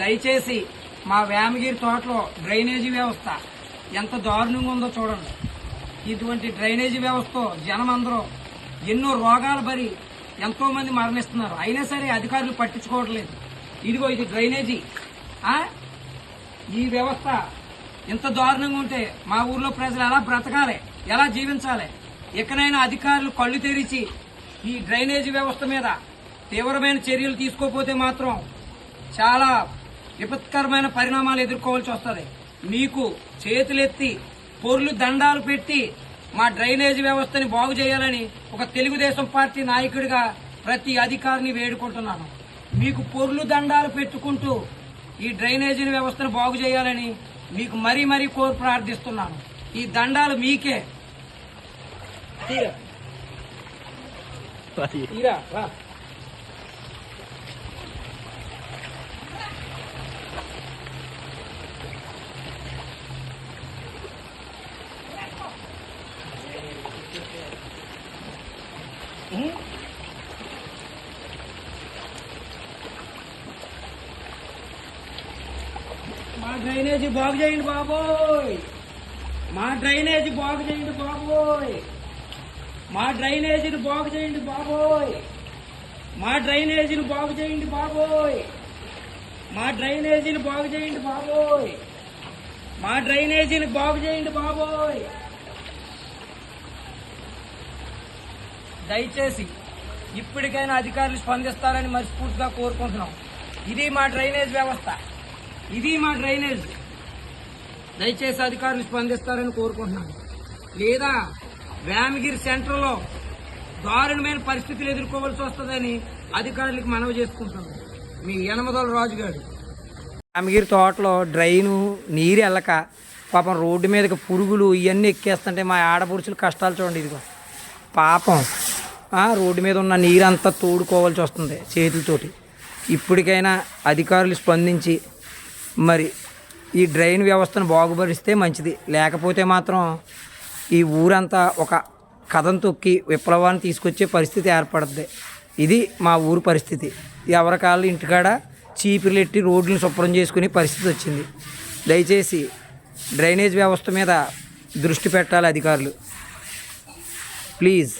దయచేసి మా వేమగిరి తోటలో డ్రైనేజీ వ్యవస్థ ఎంత దారుణంగా ఉందో చూడండి. ఇటువంటి డ్రైనేజీ వ్యవస్థ జనం అందరూ ఎన్నో రోగాలు బరి ఎంతో మంది మరణిస్తున్నారు. అయినా సరే అధికారులు పట్టించుకోవట్లేదు. ఇదిగో ఇది డ్రైనేజీ. ఈ వ్యవస్థ ఇంత దారుణంగా ఉంటే మా ఊర్లో ప్రజలు ఎలా బ్రతకాలి? ఎలా జీవించాలి? ఇకనైనా అధికారులు కళ్ళు తెరిచి ఈ డ్రైనేజీ వ్యవస్థ మీద తీవ్రమైన చర్యలు తీసుకోకపోతే మాత్రం చాలా విపత్కరమైన పరిణామాలు ఎదుర్కోవాల్సి వస్తుంది. మీకు చేతులెత్తి పొర్లు దండాలు పెట్టి మా డ్రైనేజీ వ్యవస్థని బాగు చేయాలని ఒక తెలుగుదేశం పార్టీ నాయకుడిగా ప్రతి అధికారిని వేడుకుంటున్నాను. మీకు పొర్లు దండాలు పెట్టుకుంటూ ఈ డ్రైనేజీ వ్యవస్థను బాగు చేయాలని మీకు మరీ మరీ కోరి ప్రార్థిస్తున్నాను. ఈ దండాలు మీకే. తీరా. తీరా, రా. మా డ్రైనేజీ బాగు చేయండి బాబోయ్. మా డ్రైనేజీ బాగు చేయండి బాబోయ్. మా డ్రైనేజీని బాగు చేయండి బాబోయ్. మా డ్రైనేజీని బాగు చేయండి బాబోయ్. మా డ్రైనేజీని బాగు చేయండి బాబోయ్. మా డ్రైనేజీని బాగు చేయండి బాబోయ్. దయచేసి ఇప్పటికైనా అధికారులు స్పందిస్తారని మనస్ఫూర్తిగా కోరుకుంటున్నాం. ఇది మా డ్రైనేజ్ వ్యవస్థ. ఇది మా డ్రైనేజ్. దయచేసి అధికారులు స్పందిస్తారని కోరుకుంటున్నాను. లేదా వ్యామగిరి సెంటర్లో దారుణమైన పరిస్థితులు ఎదుర్కోవాల్సి వస్తుందని అధికారులకు మనవి చేసుకుంటున్నాను. మీ యనమదల రాజుగారు రామగిరి తోటలో డ్రైను నీరు వెళ్ళక పాపం రోడ్డు మీదకి పురుగులు ఇవన్నీ ఎక్కేస్తుంటే మా ఆడపురుషులు కష్టాలు చూడండి ఇదిగో. పాపం రోడ్డు మీద ఉన్న నీరంతా తోడుకోవాల్సి వస్తుంది చేతులతోటి. ఇప్పటికైనా అధికారులు స్పందించి మరి ఈ డ్రైన్ వ్యవస్థను బాగుపరిస్తే మంచిది. లేకపోతే మాత్రం ఈ ఊరంతా ఒక కథం తొక్కి విప్లవాన్ని తీసుకొచ్చే పరిస్థితి ఏర్పడుద్ది. ఇది మా ఊరు పరిస్థితి. ఎవరి కాళ్ళు ఇంటికాడ చీపుర్లు ఎట్టి రోడ్లను శుభ్రం చేసుకునే పరిస్థితి వచ్చింది. దయచేసి డ్రైనేజ్ వ్యవస్థ మీద దృష్టి పెట్టాలి అధికారులు. ప్లీజ్.